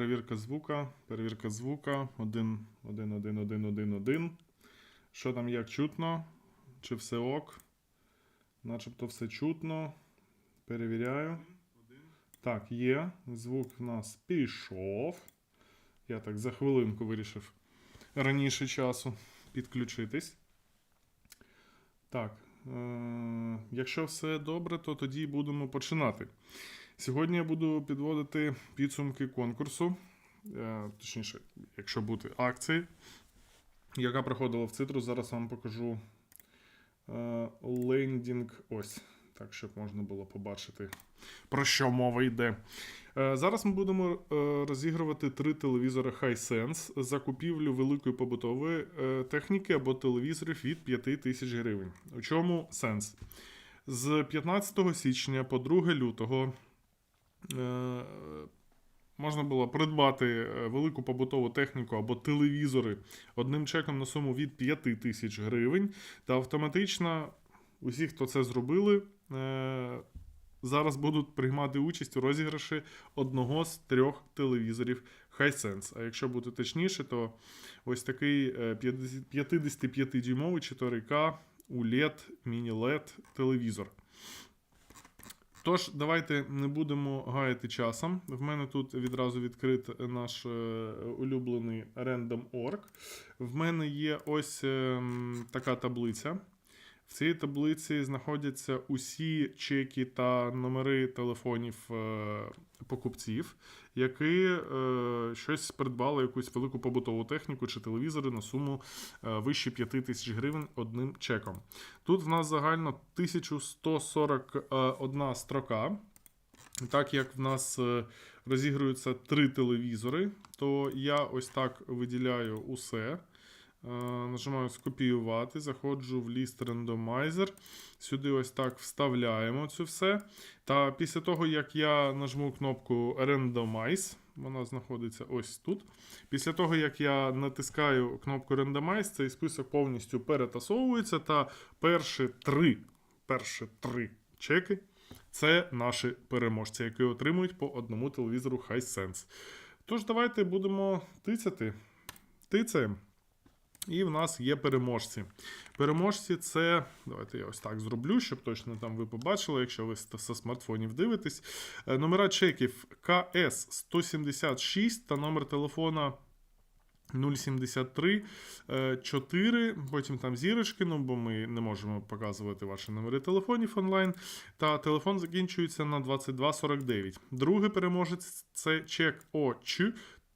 Перевірка звука, перевірка звука. Один, один, один, один, один, один. Що там як чутно? Чи все ок? Начебто все чутно. Перевіряю. Так, є. Звук в нас пішов. Я так за хвилинку вирішив раніше часу підключитись. Так. Е- якщо все добре, то тоді будемо починати. Сьогодні я буду підводити підсумки конкурсу, е, точніше, якщо бути акції, яка проходила в Цитрус. Зараз вам покажу е, лендінг. Ось, так, щоб можна було побачити, про що мова йде. Е, Зараз ми будемо розігрувати три телевізори Hisense за купівлю великої побутової техніки або телевізорів від 5 тисяч гривень. У чому сенс? З 15 січня по 2 лютого можна було придбати е, велику побутову техніку або телевізори одним чеком на суму від 5 тисяч гривень. Та автоматично усі, хто це зробили, е, зараз будуть приймати участь у розіграші одного з трьох телевізорів Hisense. А якщо бути точніше, то ось такий е, 55-дюймовий 4К ULED міні-LED телевізор. Тож, давайте не будемо гаяти часом. В мене тут відразу відкрит наш е, улюблений Random.org. В мене є ось ем, така таблиця. В цій таблиці знаходяться усі чеки та номери телефонів е, покупців, які е, щось придбали, якусь велику побутову техніку чи телевізори на суму е, вище 5 тисяч гривень одним чеком. Тут в нас загально 1141 строка. Так як в нас розігруються три телевізори, то я ось так виділяю усе. Е, Нажимаю скопіювати, заходжу в ліст рандомайзер. Сюди ось так вставляємо це все. Та після того, як я нажму кнопку Randomize, вона знаходиться ось тут. Після того, як я натискаю кнопку Randomize, цей список повністю перетасовується. Та перші три, перші три чеки це наші переможці, які отримують по одному телевізору Hisense. Тож, давайте будемо тицяти. Тицаємо. І в нас є переможці. Переможці це. Давайте я ось так зроблю, щоб точно там ви побачили, якщо ви зі смартфонів дивитесь. Е, Номера чеків КС 176 та номер телефона 073 4, потім там зірочки, ну бо ми не можемо показувати ваші номери телефонів онлайн. Та телефон закінчується на 2249. Другий переможець це чек ОЧ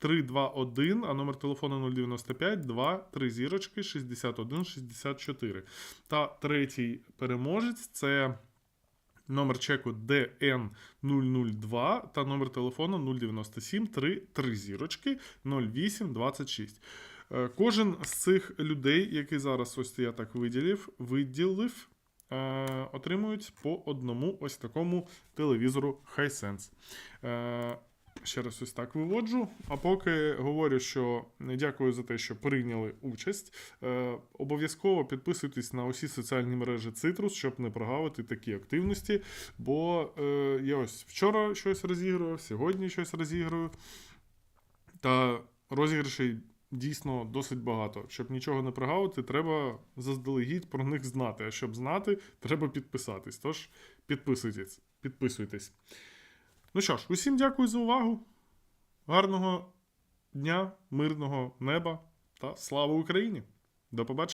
321, а номер телефону 095 2 3 зірочки 61 64. Та третій переможець це номер чеку DN002 та номер телефону 097 3 3 зірочки 08 26. Е, Кожен з цих людей, який зараз ось я так виділив, виділив, е, отримують по одному ось такому телевізору Hisense. Ще раз ось так виводжу. А поки говорю, що дякую за те, що прийняли участь. Е, обов'язково підписуйтесь на усі соціальні мережі Citrus, щоб не прогавити такі активності. Бо е, я ось вчора щось розігрував, сьогодні щось розігрую. Та розіграшей дійсно досить багато. Щоб нічого не прогавити, треба заздалегідь про них знати. А щоб знати, треба підписатись. Тож підписуйтесь. підписуйтесь. Ну що ж, усім дякую за увагу. Гарного дня, мирного неба та слава Україні! До побачення!